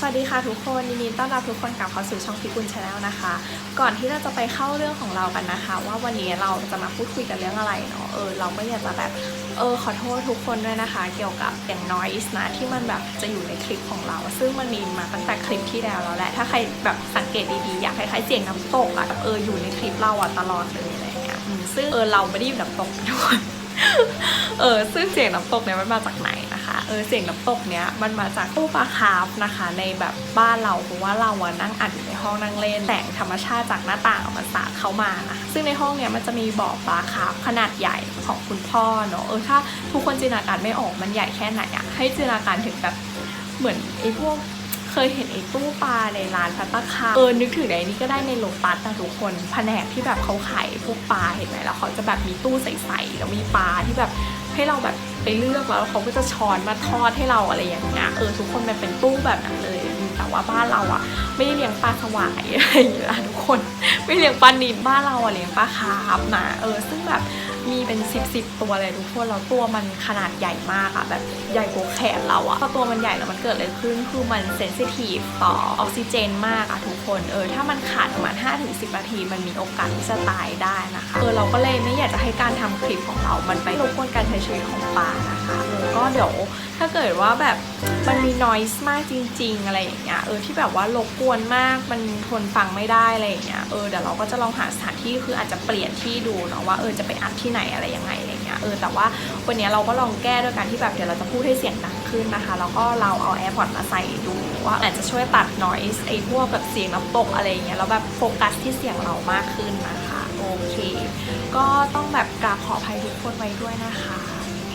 สวัสดีค่ะทุกคนยินดีต้อนรับทุกคนกลับเข้าสู่ช่องพิกุลชาแนลนะคะ ก่อนที่เราจะไปเข้าเรื่องของเรากันนะคะ ว่าวันนี้เราจะมาพูดคุยกันเรื่องอะไรเนาะเออเราก็อยากจะแบบเออขอโทษทุกคนด้วยนะคะ เกี่ยวกับอย่างน้อยนะที่มันแบบจะอยู่ในคลิปของเรา ซึ่งมันมีมาตั้งแต่คลิปที่แล้วแล้วแหละถ้าใครแบบสังเกตดีๆอยากให้ใครเสียงน้ำตกอะเอออยู่ในคลิปเราอะตลอดเลยอะไรเงี้ยซึ่งเออเราไม่ได้อยู่น้ำตกทุกคนเออซึ่งเสียงน้ำตกเนี่ยมันมาจากไหนนะ คะเออเสียงน้ำตกเนี้ยมันมาจากตู้ปลาคาร์ฟนะคะ ในแบบบ้านเราเพราะว่าเราอะนั่งอัดอยู่ในห้องนั่งเล่นแสงธรรมชาติจากหน้าต่างอะมันสาดเข้ามานะซึ่งในห้องเนี้ยมันจะมีบ่อปลาคาร์ฟขนาดใหญ่ของคุณพ่อเนาะเออถ้าทุกคนจินตนาการไม่ออกมันใหญ่แค่ไหนอะให้จินตนาการถึงแบบเหมือนไอ้พวกเคยเห็นไอ้ตู้ปลาในร้านพัตตาคาเออนึกถึงไอ้นี่ก็ได้ในโลตัสนะทุกคนแผนกที่แบบเขาขายพวกปลาเห็นไหมแล้วเขาจะแบบมีตู้ใสๆแล้วมีปลาที่แบบ ให้เราแบบไปเลือกแล้วเขาก็จะช้อนมาทอดให้เราอะไรอย่างเงี้ยเออทุกคนมันเป็นตู้แบบนั้นเลย แต่ว่าบ้านเราอะไม่ได้เลี้ยงปลาสวายอะไรอย่างเงี้ยทุกคน ไม่เลี้ยงปลานิลบ้านเราอะเลี้ยงปลาคาร์ฟนะเออซึ่งแบบ มีเป็นสิบสิบตัวเลยทุกคนแล้วตัวมันขนาดใหญ่มากอะแบบใหญ่กว่าแขนเราอะพอตัวมันใหญ่แล้วมันเกิดอะไรขึ้นคือมันเซนซิทีฟต่อออกซิเจนมากอะทุกคนเออถ้ามันขาดประมาณ5-10 นาทีมันมีโอกาสที่จะตายได้นะคะเออเราก็เลยไม่อยากจะให้การทำคลิปของเรา มันไปรบกวนการใช้ชีวิตของปลานะคะเออก็เดี๋ยวถ้าเกิดว่าแบบมันมีนอยส์มากจริง ๆ อะไรอย่างเงี้ยเออที่แบบว่ารบกวนมากมันทนฟังไม่ได้อะไรอย่างเงี้ยเออเดี๋ยวเราก็จะลองหาสถานที่คืออาจจะเปลี่ยนที่ดูเนาะว่าเออจะไปอัดที่ไหนอะไรยังไงอะไรเงี้ยเออแต่ว่าวันนี้เราก็ลองแก้ด้วยการที่แบบเดี๋ยวเราจะพูดให้เสียงดังขึ้นนะคะแล้วก็เราเอา AirPods มาใส่ดูว่าอาจจะช่วยตัด noise ไอ้พวกแบบเสียงน้ำตกอะไรอย่างเงี้ยแล้วแบบโฟกัสที่เสียงเรามากขึ้นนะคะโอเค ก็ต้องแบบกราบขออภัยทุกคนไว้ด้วยนะคะ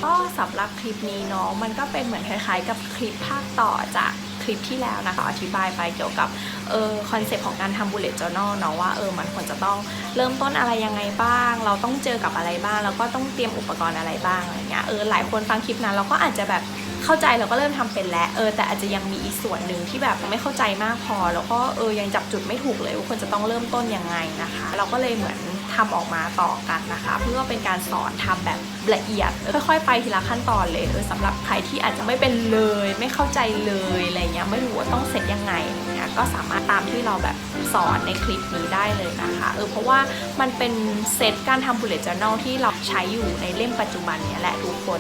ก็สำหรับคลิปนี้เนาะมันก็เป็นเหมือนคล้ายๆ กับคลิปภาคต่อจากคลิปที่แล้วนะคะ อธิบายไปเกี่ยวกับเออคอนเซปต์ของการทำ bullet journal เนาะว่าเออมันควรจะต้องเริ่มต้นอะไรยังไงบ้าง เราต้องเจอกับอะไรบ้าง แล้วก็ต้องเตรียมอุปกรณ์อะไรบ้างอะไรเงี้ยเออหลายคนฟังคลิปนั้นเราก็อาจจะแบบเข้าใจเราก็เริ่มทำเป็นแล้วเออแต่อาจจะยังมีอีกส่วนหนึ่งที่แบบไม่เข้าใจมากพอ แล้วก็เออยังจับจุดไม่ถูกเลยว่าควรจะต้องเริ่มต้นยังไงนะคะ เราก็เลยเหมือน ทำออกมาต่อกันนะคะ เพื่อเป็นการสอนทำแบบละเอียด ค่อยๆ ไปทีละขั้นตอนเลยเออสำหรับใครที่อาจจะไม่เป็นเลย ไม่เข้าใจเลยอะไรเงี้ยไม่รู้ว่าต้องเสร็จยังไงเงี้ยก็สามารถตามที่เราแบบสอนในคลิปนี้ได้เลยนะคะเออเพราะว่ามันเป็นเซตการทำ bullet journal ที่เราใช้อยู่ในเล่มปัจจุบันเนี้ยแหละทุกคน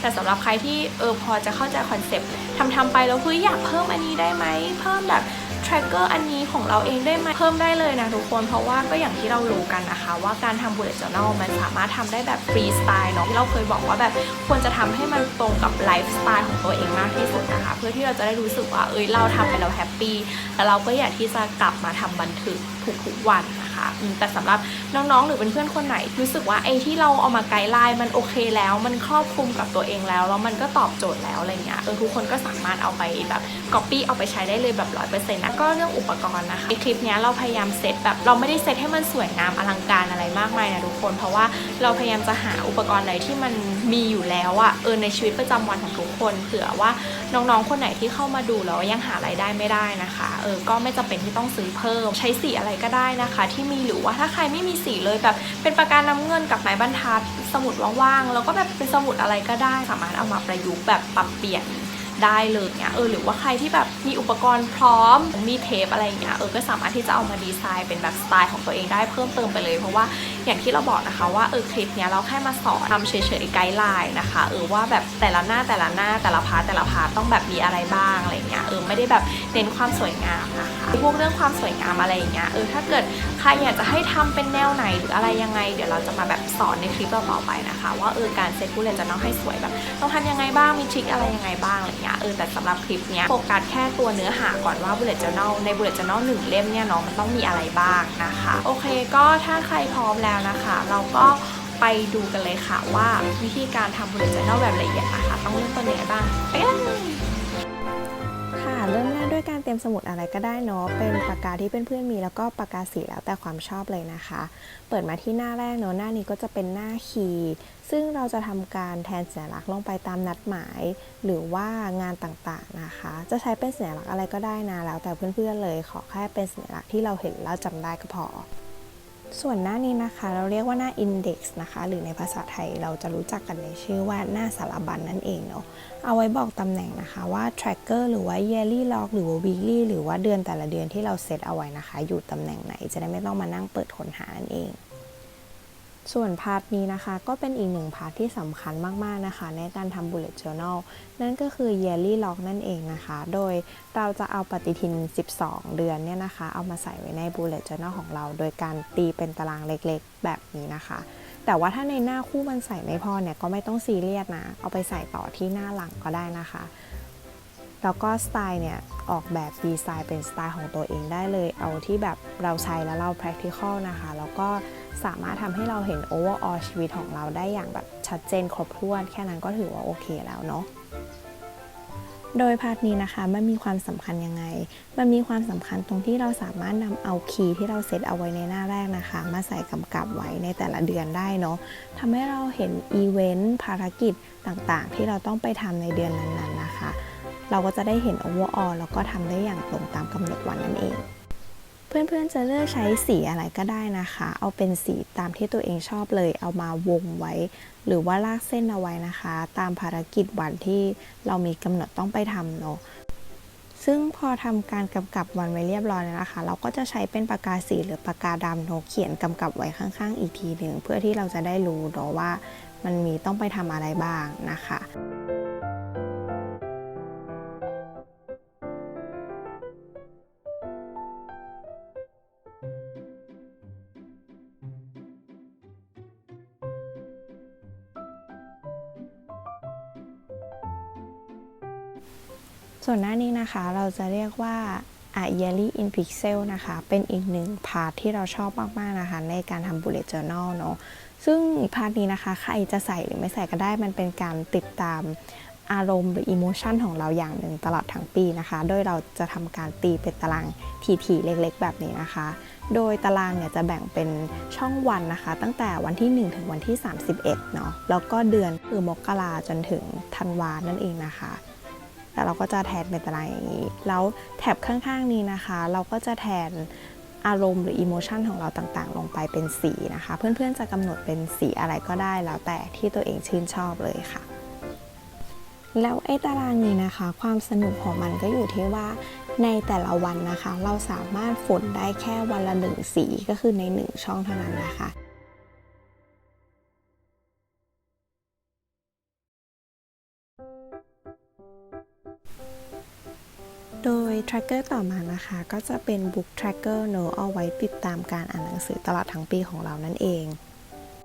แต่สำหรับใครที่เออพอจะเข้าใจคอนเซปต์ทำทำๆไปแล้วเฮ้ยอยากเพิ่มอันนี้ได้ไหมเพิ่มแบบ tracker อันนี้ของเราเองได้ไหมเพิ่มได้เลยนะทุกคนเพราะว่าก็อย่างที่เรารู้กันนะคะ ว่าการทำ bullet journal มันสามารถทำได้แบบ free style เนาะที่เราเคยบอกว่าแบบควรจะทำให้มันตรงกับไลฟ์สไตล์ของตัวเองมากที่สุดนะคะ เพื่อที่เราจะได้รู้สึกว่าเอ้ยเราทำไปแล้วแฮปปี้แล้วเราก็อยากที่จะกลับมาทำบันทึกทุกๆวัน นะคะแต่สำหรับน้องๆ หรือเป็นเพื่อนคนไหน รู้สึกว่าไอ้ที่เราเอามาไกด์ไลน์มันโอเคแล้ว มันครอบคลุมกับตัวเองแล้วแล้วมันก็ตอบโจทย์แล้วอะไรเงี้ยเออทุกคนก็สามารถเอาไปแบบ copy เอาไปใช้ได้เลยแบบร้อยเปอร์เซ็นต์นะก็เรื่องอุปกรณ์นะคะในคลิปนี้เราพยายามเซตแบบเราไม่ได้เซตให้มันสวยงามอลังการอะไรมากมายนะทุกคน เพราะว่าเราพยายามจะหาอุปกรณ์อะไรที่มันมีอยู่แล้วอะเออในชีวิตประจำวันของทุกคนเผื่อว่าน้องๆ คนไหนที่เข้ามาดูแล้วยังหารายได้ไม่ได้นะคะเออก็ไม่จำเป็นที่ต้องซื้อเพิ่มใช้สีอะไรก็ได้นะคะที่มีหรือว่าถ้าใครไม่มีสีเลยแบบ เป็นปากกาน้ำเงินกับไม้บรรทัด สมุดว่างๆแล้วก็แบบเป็นสมุดอะไรก็ได้ สามารถเอามาประยุกต์แบบปรับเปลี่ยนได้เลยเนี่ยเออหรือว่าใครที่แบบมีอุปกรณ์พร้อมมีเทปอะไรอย่างเงี้ยเออก็สามารถที่จะเอามาดีไซน์เป็นแบบสไตล์ของตัวเองได้เพิ่มเติมไปเลยเพราะว่าอย่างที่เราบอกนะคะว่าเออคลิปเนี้ยเราแค่มาสอนทำเฉยๆไกด์ไลน์นะคะเออว่าแบบแต่ละหน้าแต่ละหน้าแต่ละพาร์ทแต่ละพาร์ทต้องแบบมีอะไรบ้างอะไรเงี้ยเออไม่ได้แบบเน้นความสวยงามนะคะพวกเรื่องความสวยงามอะไรอย่างเงี้ยเออถ้าเกิดใครอยากจะให้ทำเป็นแนวไหนหรืออะไรยังไง เดี๋ยวเราจะมาแบบสอนในคลิปต่อๆไปนะคะ ว่าเออการเซ็ตผู้เรียนจะต้องให้สวยแบบต้องทำยังไงบ้างมีทริคอะไรยังไงบ้างอะไรเงี้ยเออแต่สำหรับคลิปเนี้ยโฟกัสแค่ตัวเนื้อหาก่อนว่า bullet journal ใน bullet journal หนึ่งเล่มเนี่ยเนาะมันต้องมีอะไรบ้างนะคะ โอเค ก็ถ้าใครพร้อมแล้วนะคะ เราก็ไปดูกันเลยค่ะว่าวิธีการทำ bullet journal แบบละเอียดนะคะ ต้องเริ่มต้นยังไงบ้างไปกันเลยค่ะเริ่มแรกด้วยการเตรียมสมุดอะไรก็ได้เนาะเป็นปากกาที่เพื่อนๆมีแล้วก็ปากกาสีแล้วแต่ความชอบเลยนะคะ เปิดมาที่หน้าแรกเนาะหน้านี้ก็จะเป็นหน้าคีย์ซึ่งเราจะทำการแทนสัญลักษณ์ลงไปตามนัดหมาย หรือว่างานต่างๆนะคะ จะใช้เป็นสัญลักษณ์อะไรก็ได้นะแล้วแต่เพื่อนๆเลยขอแค่เป็นสัญลักษณ์ที่เราเห็นแล้วจำได้ก็พอ ส่วนหน้านี้นะคะเราเรียกว่าหน้า Index นะคะ หรือในภาษาไทยเราจะรู้จักกันในชื่อว่าหน้าสารบัญนั่นเองเนาะเอาไว้บอกตำแหน่งนะคะว่า tracker หรือว่า yearly log หรือว่า weekly หรือว่าเดือนแต่ละเดือนที่เราเซตเอาไว้นะคะ อยู่ตำแหน่งไหนจะได้ไม่ต้องมานั่งเปิดค้นหานั่นเอง ส่วนพาร์ทนี้นะคะก็เป็นอีกหนึ่งพาร์ทที่สำคัญมาก ๆ นะคะ ในการทำ bullet journal นั่นก็คือ yearly log นั่นเองนะคะ โดยเราจะเอาปฏิทิน 12 เดือนเนี่ยนะคะ เอามาใส่ไว้ใน bullet journal ของเรา โดยการตีเป็นตารางเล็กๆ แบบนี้นะคะ แต่ว่าถ้าในหน้าคู่มันใส่ไม่พอเนี่ยก็ไม่ต้องซีเรียสนะ เอาไปใส่ต่อที่หน้าหลังก็ได้นะคะแล้วก็สไตล์เนี่ย ออกแบบดีไซน์เป็นสไตล์ของตัวเองได้เลย เอาที่แบบเราใช้แล้วเรา practical นะคะ แล้วก็ สามารถทำให้เราเห็น overall ชีวิตของเราได้อย่างแบบชัดเจนครบถ้วน แค่นั้นก็ถือว่าโอเคแล้วเนาะโดยพาร์ทนี้นะคะมันมีความสำคัญยังไง มันมีความสำคัญตรงที่เราสามารถนำเอาคีย์ที่เราเซตเอาไว้ในหน้าแรกนะคะ มาใส่กำกับไว้ในแต่ละเดือนได้เนาะทำให้เราเห็นอีเวนต์ภารกิจต่างๆ ที่เราต้องไปทำในเดือนนั้นๆนะคะ เราก็จะได้เห็น overall แล้วก็ทำได้อย่างตรงตามกำหนดวันนั่นเอง เพื่อนๆจะเลือกใช้สีอะไรก็ได้นะคะ เอาเป็นสีตามที่ตัวเองชอบเลย เอามาวงไว้ หรือว่าลากเส้นเอาไว้นะคะ ตามภารกิจวันที่เรามีกำหนดต้องไปทำเนาะซึ่งพอทำการกำกับวันไว้เรียบร้อยแล้วนะคะ เราก็จะใช้เป็นปากกาสีหรือปากกาดำเนาะเขียนกำกับไว้ข้างๆ อีกทีหนึ่งเพื่อที่เราจะได้รู้เนาะว่า มันมีต้องไปทำอะไรบ้างนะคะ ส่วนหน้านี้นะคะเราจะเรียกว่า a yearly in pixel นะคะ เป็นอีกหนึ่งพาร์ทที่เราชอบมาก ๆ นะคะ ในการทำ bullet journal เนาะซึ่งพาร์ทนี้นะคะ ใครจะใส่หรือไม่ใส่ก็ได้ มันเป็นการติดตามอารมณ์หรือ emotion ของเราอย่างหนึ่งตลอดทั้งปีนะคะ โดยเราจะทำการตีเป็นตารางทีๆเล็ก ๆ แบบนี้นะคะ โดยตารางเนี่ยจะแบ่งเป็นช่องวันนะคะ ตั้งแต่วันที่ 1 ถึงวันที่ 31เนาะ แล้วก็เดือนคือมกราจนถึงธันวานั่นเองนะคะ แล้วเราก็จะแทนเป็นตารางอย่างนี้ แล้วแถบข้างๆนี้นะคะ เราก็จะแทนอารมณ์หรืออิโมชันของเราต่างๆ ลงไปเป็นสีนะคะ เพื่อนๆจะกำหนดเป็นสีอะไรก็ได้แล้วแต่ที่ตัวเองชื่นชอบเลยค่ะ แล้วไอ้ตารางนี้นะคะ ความสนุกของมันก็อยู่ที่ว่าในแต่ละวันนะคะ เราสามารถฝนได้แค่วันละหนึ่งสีก็คือในหนึ่งช่องเท่านั้นนะคะ ย tracker ต่อมานะคะ ก็จะเป็น book tracker เนอะเอาไว้ติดตามการอ่านหนังสือตลอดทั้งปีของเรานั่นเอง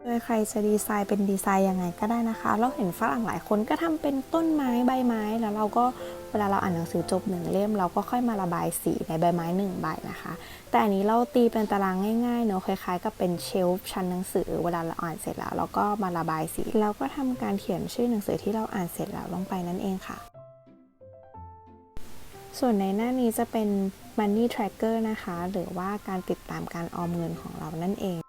โดยใครจะดีไซน์เป็นดีไซน์ยังไงก็ได้นะคะ เราเห็นฝรั่งหลายคนก็ทำเป็นต้นไม้ใบไม้แล้วเราก็เวลาเราอ่านหนังสือจบหนึ่งเล่ม เราก็ค่อยมาระบายสีในใบไม้หนึ่งใบนะคะ แต่อันนี้เราตีเป็นตารางง่ายๆเนอะคล้ายๆกับเป็นเชลฟ์ชั้นหนังสือ เวลาเราอ่านเสร็จแล้ว เราก็มาระบายสีแล้วก็ทำการเขียนชื่อหนังสือที่เราอ่านเสร็จแล้วลงไปนั่นเองค่ะ ส่วนในหน้านี้จะเป็น Money Tracker นะคะ หรือว่าการติดตามการออมเงินของเรานั่นเอง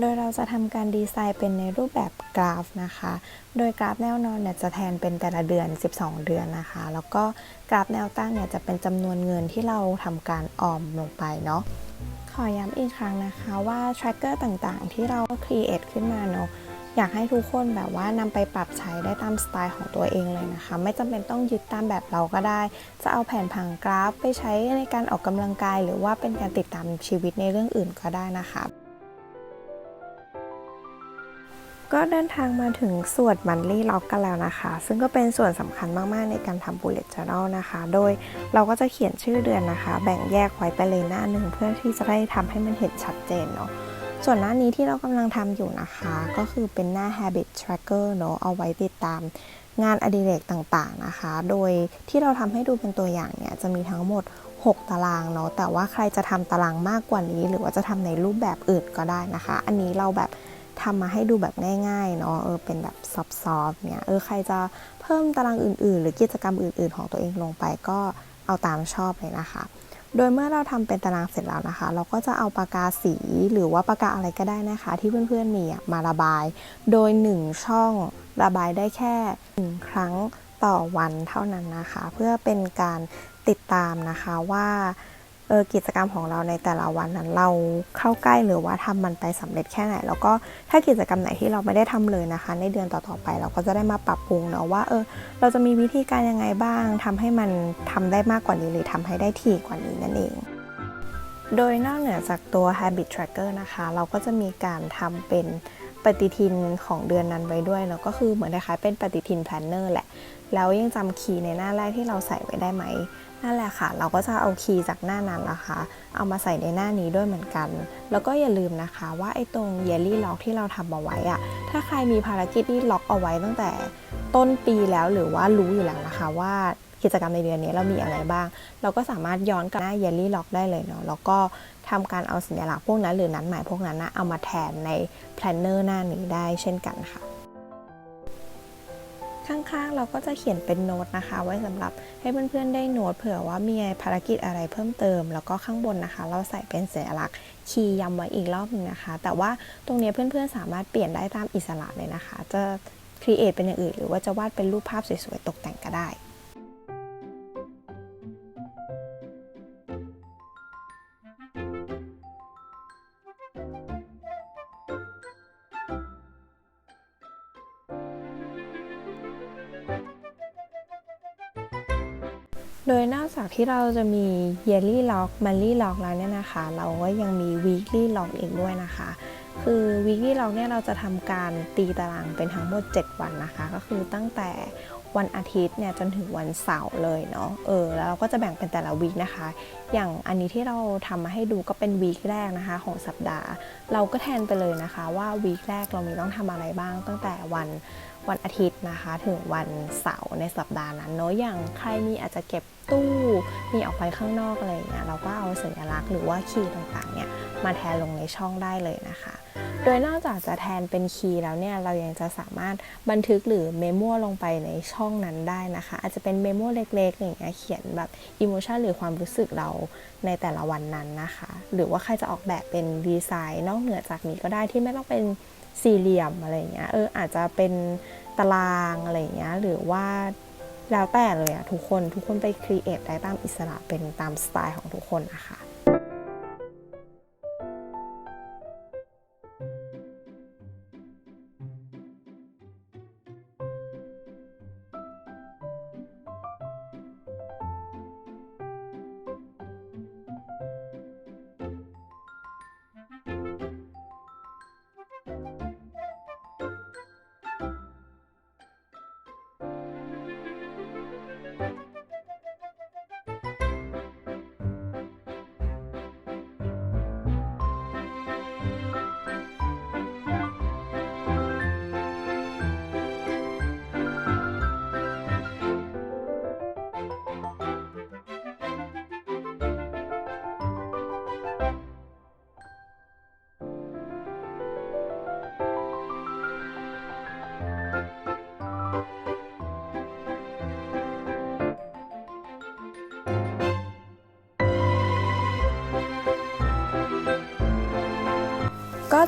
โดยเราจะทำการดีไซน์เป็นในรูปแบบกราฟนะคะ โดยกราฟแนวนอนเนี่ยจะแทนเป็นแต่ละเดือน 12 เดือนนะคะ แล้วก็กราฟแนวตั้งเนี่ยจะเป็นจำนวนเงินที่เราทำการออมลงไปเนาะ ขอย้ำอีกครั้งนะคะว่า tracker ต่างๆ ที่เรา create ขึ้นมาเนาะ อยากให้ทุกคนแบบว่านำไปปรับใช้ได้ตามสไตล์ของตัวเองเลยนะคะ ไม่จำเป็นต้องยึดตามแบบเราก็ได้ จะเอาแผนผังกราฟไปใช้ในการออกกำลังกาย หรือว่าเป็นการติดตามชีวิตในเรื่องอื่นก็ได้นะคะก็เดินทางมาถึงส่วนมันลี่ล็อกกันแล้วนะคะ ซึ่งก็เป็นส่วนสำคัญมาก ๆ ในการทำ bullet journal นะคะ โดยเราก็จะเขียนชื่อเดือนนะคะ แบ่งแยกไว้ไปเลยหน้าหนึ่งเพื่อที่จะได้ทำให้มันเห็นชัดเจนเนาะ ส่วนหน้านี้ที่เรากำลังทำอยู่นะคะ ก็คือเป็นหน้า habit tracker เนาะเอาไว้ติดตามงานอดิเรกต่างๆนะคะ โดยที่เราทำให้ดูเป็นตัวอย่างเนี่ย จะมีทั้งหมด 6 ตารางเนาะ แต่ว่าใครจะทำตารางมากกว่านี้ หรือว่าจะทำในรูปแบบอื่นก็ได้นะคะ อันนี้เราแบบทำมาให้ดูแบบง่ายๆเนาะ เออ เป็นแบบซอฟต์ๆเนี่ย เออ ใครจะเพิ่มตารางอื่นๆ หรือกิจกรรมอื่น ๆ ของตัวเองลงไปก็เอาตามชอบเลยนะคะ โดยเมื่อเราทำเป็นตารางเสร็จแล้วนะคะ เราก็จะเอาปากกาสีหรือว่าปากกาอะไรก็ได้นะคะ ที่เพื่อนๆมีอะมาระบาย โดย 1 ช่องระบายได้แค่ 1 ครั้งต่อวันเท่านั้นนะคะ เพื่อเป็นการติดตามนะคะว่า เออกิจกรรมของเราในแต่ละวันนั้นเราเข้าใกล้หรือว่าทำมันไปสำเร็จแค่ไหน แล้วก็ถ้ากิจกรรมไหนที่เราไม่ได้ทำเลยนะคะ ในเดือนต่อๆไปเราก็จะได้มาปรับปรุงเนาะว่าเออเราจะมีวิธีการยังไงบ้างทำให้มันทำได้มากกว่านี้หรือทำให้ได้ถี่กว่านี้นั่นเองโดยนอกเหนือจากตัว habit tracker นะคะ เราก็จะมีการทำเป็นปฏิทินของเดือนนั้นไว้ด้วยเนาะก็คือเหมือนคล้ายๆเป็นปฏิทิน planner แหละ แล้วยังจำคีย์ในหน้าแรกที่เราใส่ไว้ได้ไหม นั่นแหละค่ะ เราก็จะเอาคีย์จากหน้านั้นละคะ เอามาใส่ในหน้านี้ด้วยเหมือนกัน แล้วก็อย่าลืมนะคะว่าไอ้ตรง yearly log ที่เราทำเอาไว้อะถ้าใครมีภารกิจที่ล็อกเอาไว้ตั้งแต่ต้นปีแล้วหรือว่ารู้อยู่แล้วนะคะว่ากิจกรรมในเดือนนี้เรามีอะไรบ้าง เราก็สามารถย้อนกลับหน้า yearly log ได้เลยเนาะ แล้วก็ทำการเอาสัญลักษณ์พวกนั้น หรือนัดหมายพวกนั้นนะเอามาแทนใน planner หน้านี้ได้เช่นกันค่ะ ข้างๆ เราก็จะเขียนเป็นโน้ตนะคะ ไว้สำหรับให้เพื่อนๆได้โน้ตเผื่อว่ามีภารกิจอะไรเพิ่มเติม แล้วก็ข้างบนนะคะ เราใส่เป็นสัญลักษณ์คีย์ย้ำไว้อีกรอบหนึงนะคะ แต่ว่าตรงนี้เพื่อนๆสามารถเปลี่ยนได้ตามอิสระเลยนะคะ จะครีเอทเป็นอย่างอื่นหรือว่าจะวาดเป็นรูปภาพสวยๆตกแต่งก็ได้ โดยนอกจากที่เราจะมี yearly log monthly log แล้วเนี่ยนะคะ เราก็ยังมี weekly log อีกด้วยนะคะ คือ weekly log เนี่ยเราจะทำการตีตารางเป็นทั้งหมด 7 วันนะคะ ก็คือตั้งแต่วันอาทิตย์เนี่ยจนถึงวันเสาร์เลยเนาะ เออ แล้วเราก็จะแบ่งเป็นแต่ละวีคนะคะ อย่างอันนี้ที่เราทำมาให้ดูก็เป็นวีคแรกนะคะของสัปดาห์ เราก็แทนไปเลยนะคะว่าวีคแรกเรามีต้องทำอะไรบ้างตั้งแต่วัน วันอาทิตย์นะคะ ถึงวันเสาร์ในสัปดาห์นั้นเนาะอย่างใครมีอาจจะเก็บตู้มีออกไปข้างนอกอะไรอย่างเงี้ยเราก็เอาสัญลักษณ์หรือว่าคีย์ต่างๆเนี่ยมาแทนลงในช่องได้เลยนะคะ โดยนอกจากจะแทนเป็นคีย์แล้วเนี่ยเรายังจะสามารถบันทึกหรือเมมโมลงไปในช่องนั้นได้นะคะ อาจจะเป็นเมมโมเล็กๆอย่างเงี้ยเขียนแบบอิโมชันหรือความรู้สึกเราในแต่ละวันนั้นนะคะ หรือว่าใครจะออกแบบเป็นดีไซน์นอกเหนือจากนี้ก็ได้ที่ไม่ต้องเป็นสี่เหลี่ยมอะไรเงี้ยเอออาจจะเป็น ตารางอะไรอย่างเงี้ยหรือว่าแล้วแต่เลยอะทุกคนทุกคนไปครีเอทได้ตามอิสระเป็นตามสไตล์ของทุกคนนะคะ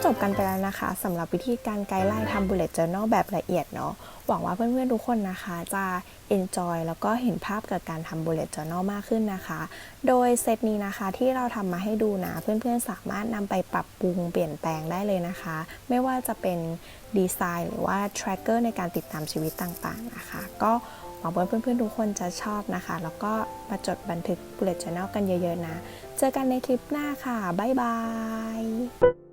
จบกันไปแล้วนะคะสำหรับวิธีการไกด์ไลน์ทำ bullet journal แบบละเอียดเนาะหวังว่าเพื่อนๆทุกคนนะคะ จะ enjoy แล้วก็เห็นภาพกับการทำ bullet journal มากขึ้นนะคะ โดยเซตนี้นะคะที่เราทำมาให้ดูนะ เพื่อนๆสามารถนำไปปรับปรุงเปลี่ยนแปลงได้เลยนะคะ ไม่ว่าจะเป็นดีไซน์หรือว่า tracker ในการติดตามชีวิตต่างๆนะคะ ก็หวังว่าเพื่อนๆทุกคนจะชอบนะคะ แล้วก็มาจดบันทึก bullet journal กันเยอะๆนะ เจอกันในคลิปหน้าค่ะบ๊ายบาย